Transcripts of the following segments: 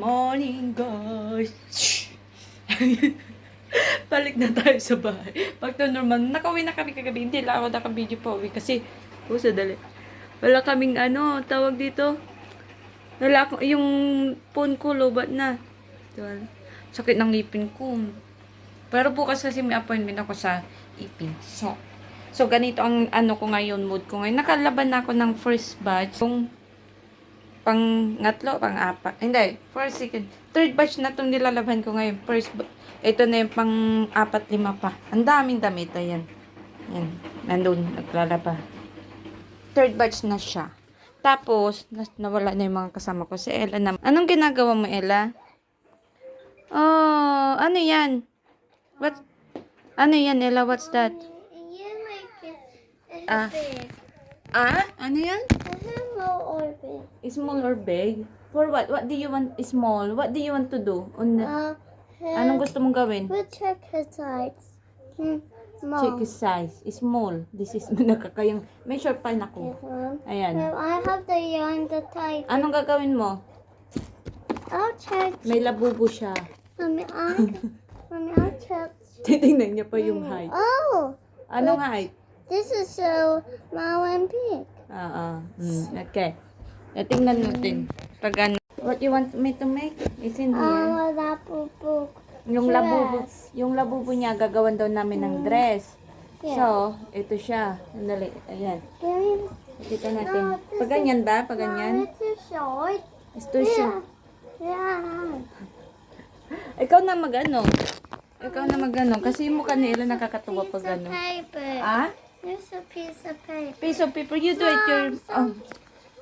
morning, guys. Balik na tayo sa bahay. Pag to normal, nakauwi na kami kagabi. Hindi lang ako naka-video pa uwi kasi, oh, sadali. Wala kaming ano, tawag dito. Wala ako, yung phone ko, lobat na. Diba? Sakit ng ngipin ko. Pero bukas kasi may appointment ako sa ipin. So, so ganito ang ano ko ngayon, mood ko ngayon. Nakalaban na ako ng first batch. Yung pang ngatlo, pang apat. Hindi, first, second. Third batch na itong nilalaban ko ngayon. First, ito na yung pang apat, lima pa. Ang daming damit. Ayan. Yan. Nandun, naglalaba. Third batch na siya. Tapos, nawala na yung mga kasama ko. Si Ella naman. Anong ginagawa mo, Ella? Oh, ano yan? What? Ano yan, Ella? What's that? It a Ah. Ah? Ano yan? A small or big. Small or big? For what? What do you want small? What do you want to do? On the, Uh, anong gusto mong gawin? We'll check his sides. Hmm, Check Small. his size. Small. This is nakakayang. Measure pa na ko. Ayan. No, I have the yarn, the tight. Anong gagawin mo? I'll check. May labubo siya. Mommy, I. Mommy, I'll check. Titingnan niya pa yung height. Oh, Anong height? this is so small and big. Ah, ah. Mm, okay. Eh, tingnan natin. Pag ano. What you want me to make? Is in here. Oh, that book. Yung labubo, yung labubo niya, gagawan daw namin ng dress. Yeah. So, ito siya. Sandali. Ayan. Kita natin. Pag ganyan ba? Pag ganyan? It's too short. Ito siya. Yeah. Ikaw na mag-ano. Ikaw na mag-ano. Kasi ni Ella nakakatuwa pag ano. Ah? There's a piece of paper. Piece of paper. You do it your... Oh.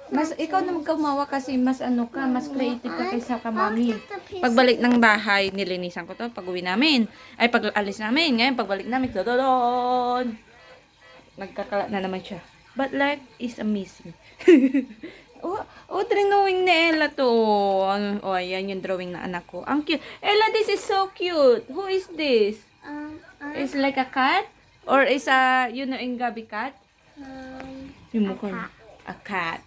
Mas, ikaw na magkamawa kasi mas ano ka, mas creative ka kaysa ka mami. Pagbalik ng bahay, nilinisan ko to. Pag uwi namin. Ay, pag alis namin. Ngayon, pagbalik namin, dododon. Nagkakala na naman siya. But life is amazing. oh, oh, drawing ni Ella to. Oh, ayan yung drawing na anak ko. Ang cute. Ella, this is so cute. Who is this? Um, um, Is like a cat? Or is a, you know, Gabi cat? um, Yung mukha. A cat.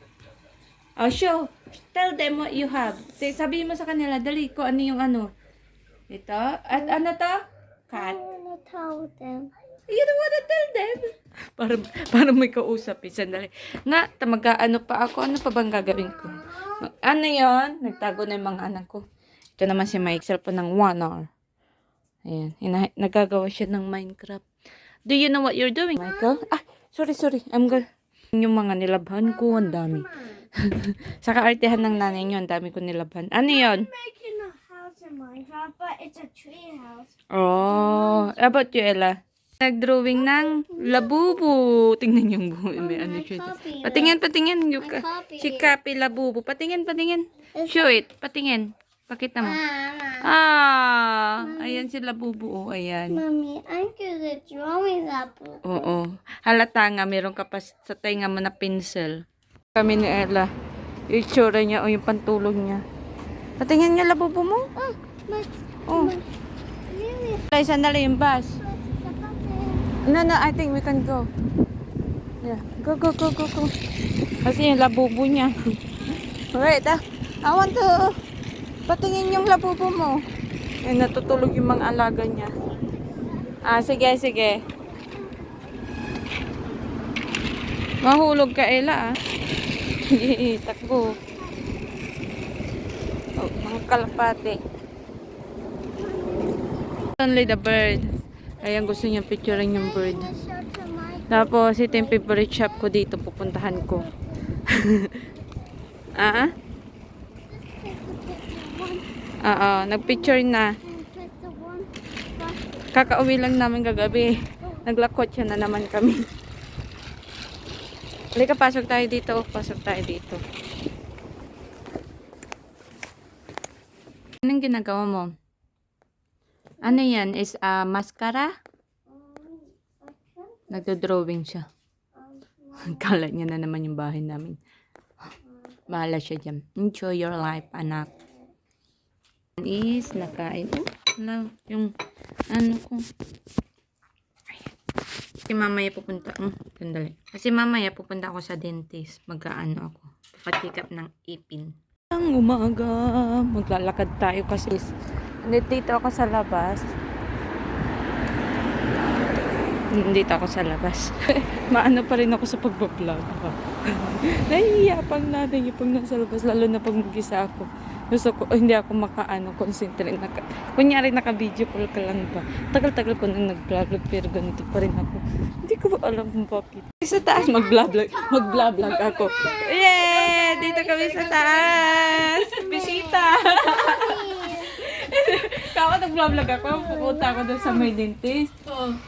Oh, show. Tell them what you have. Sabihin mo sa kanila, dali ko ano yung ano. Ito. At ano to? I Cat. wanna tell them. You don't wanna tell them. Para, para may kausap eh. Sandali. Ta- mag-ano pa ako. Ano pa bang gagawin ko? Mag- Ano yon? Nagtago na yung mga anak ko. Ito naman si Mike. Cellphone ng 1 hour. Ayan. Hina- nagagawa siya ng Minecraft. Do you know what you're doing, Michael? Ah, sorry, sorry. I'm good. Yung mga nilabhan ko, ang dami. sa kaartehan ng nanay ang dami ko nilabhan. Ano yon? making a house in Minecraft, but it's a tree house. Oh, about you, Ella? Nag-drawing ng labubo. Tingnan yung buho. May ano siya. copy Patingin, patingin. You ka- copy it. Kapi labubo. Patingin, patingin. Show it. Patingin. Pakita mo. Mama, Ah, ayan si labubo. Oh, ayan. Mommy, I'm good at drawing that book. Oo. Halata nga, meron ka pa sa tainga mo na pencil. Kami ni Ella. Yung itsura niya o yung pantulog niya. Patingin niya labubo mo. Oh, my, Oh. Ay, sandali yung bus. No, no, I think we can go. Yeah, go, go, go, go, go. Kasi yung labubo niya. Wait, ah. I want to patingin yung labubo mo. Ay, natutulog yung mga alaga niya. Ah, sige, sige. Mahulog ka, Ella, ah. Takbo. Oh, mga kalapate. Only the bird. Ayan, gusto niya picturein yung bird. Tapos, ito yung favorite shop ko dito. Pupuntahan ko. ah? Oo, nagpicture na. Pick the one. but- Kakauwi lang namin kagabi. Naglakot siya na naman kami. Halika, pasok tayo dito. Pasok tayo dito. Anong ginagawa mo? Ano yan? Is a mascara? Nagdo-drawing siya. Kala niya na naman yung bahay namin. Bahala siya dyan. Enjoy your life, anak. Is nakain. Oh. Yung ano ko. Kasi mamaya pupunta. Hmm, sandali. Kasi mamaya pupunta ako sa dentist. Magkaano ako. Up ng ipin. Magandang umaga. Maglalakad tayo kasi dito ako sa labas. Dito ako sa labas. Maano pa rin ako sa pagbablog. Nahihiya pang natin yung pag nasa labas, lalo na pag mag-isa ako. Gusto ko, hindi ako makaano, concentrate. Naka, kunyari naka-video call ka lang ba? Tagal-tagal ko nang nag-vlog, pero ganito pa rin ako. Hindi ko alam kung bakit. Sa taas, mag-vlog, mag-vlog ako. Yay! Dito kami sa taas! Bisita! Kaka nag-vlog ako, pupunta ako doon sa may dentist.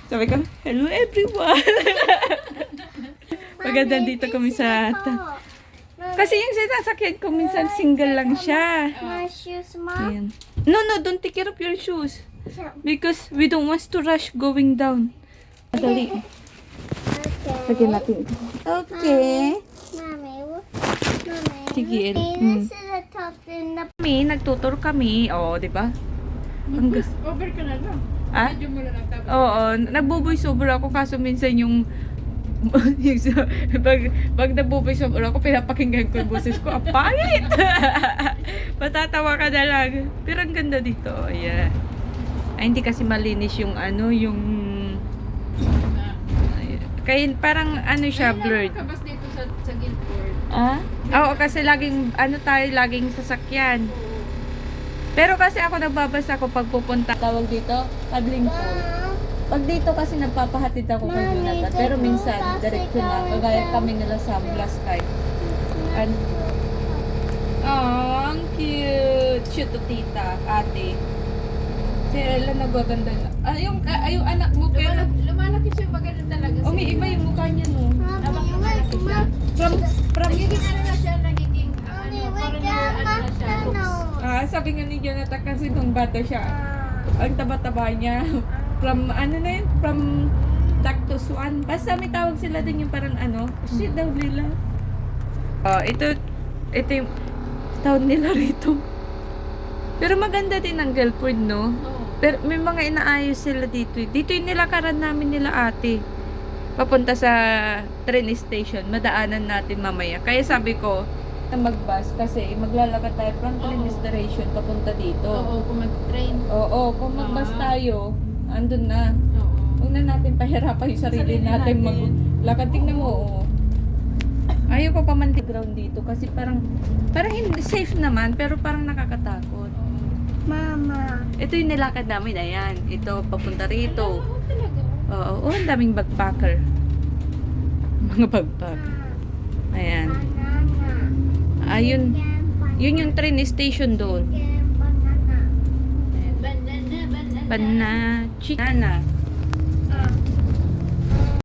Sabi ko, hello everyone! Maganda dito kami sa... Ta- kasi yung sinasakyan ko, minsan single lang siya. My shoes, Mom. Ayan. No, no, don't take care of your shoes. Because we don't want to rush going down. Madali. Okay. Lagyan natin ito. Okay. Mommy? Mommy. Sige, okay, mm. Kami, nagtutur kami. Oo, di ba? Hanggang... Over ka na lang. Ah? Medyo mo lang ang Oo, nagbo-voice over ako kaso minsan yung yung sa- pag, pag nagbo-voice over ako, pinapakinggan ko yung boses ko, ang pangit! Patatawa ka na lang. Pero ang ganda dito, yeah. Ay, hindi kasi malinis yung ano, yung... Ay, Kaya parang ano siya, blurred. Kabas dito sa, sa Guildford. Ah? Oo, kasi laging, ano tayo, laging sasakyan. Pero kasi ako nagbabasa ko pag pupunta. Tawag dito, paddling pool. Pag dito kasi nagpapahatid ako kay Jonathan. Pero minsan, diretso na. Kagaya ka. kami nila sa last time. Ano? Oh, ang cute. Cute to tita, ate. Si Ella nagaganda na. Ah, yung, ah, yung anak mo, kaya Lumalaki, lumalaki siya maganda talaga. Oh, may iba yung mukha niya, no? Habang Mommy, lumalaki siya. From, from, Nagiging ano na siya, nagiging ah, ano, foreigner, ano na siya, looks. ah, sabi nga ni Jonathan kasi nung bata siya, ang taba-taba niya. From, ano na yun? From Cactus One. Basta may tawag sila din yung parang ano. Shit daw nila. Oh, ito, ito yung tawag nila rito. Pero maganda din ang Guildford, no? Pero may mga inaayos sila dito. eh. Dito yung nilakaran namin nila ate. Papunta sa train station. Madaanan natin mamaya. Kaya sabi ko, na mag-bus kasi maglalakad tayo from train station papunta dito. Oo, kung mag-train. Oo, kung mag-bus Ah. tayo, andun na. Oo. Huwag na natin pahirapan yung sarili, Sarili natin natin. maglakad. Tingnan mo, oo. Ayaw ko pa man ground dito kasi parang parang hindi safe naman pero parang nakakatakot. Mama. Ito yung nilakad namin, ayan. Ito, papunta rito. Oo, talaga. Oo, oh, ang daming backpacker. Mga backpacker. Ayan. Banana. Ayun, yun yung train station doon. Banana. Banana, banana.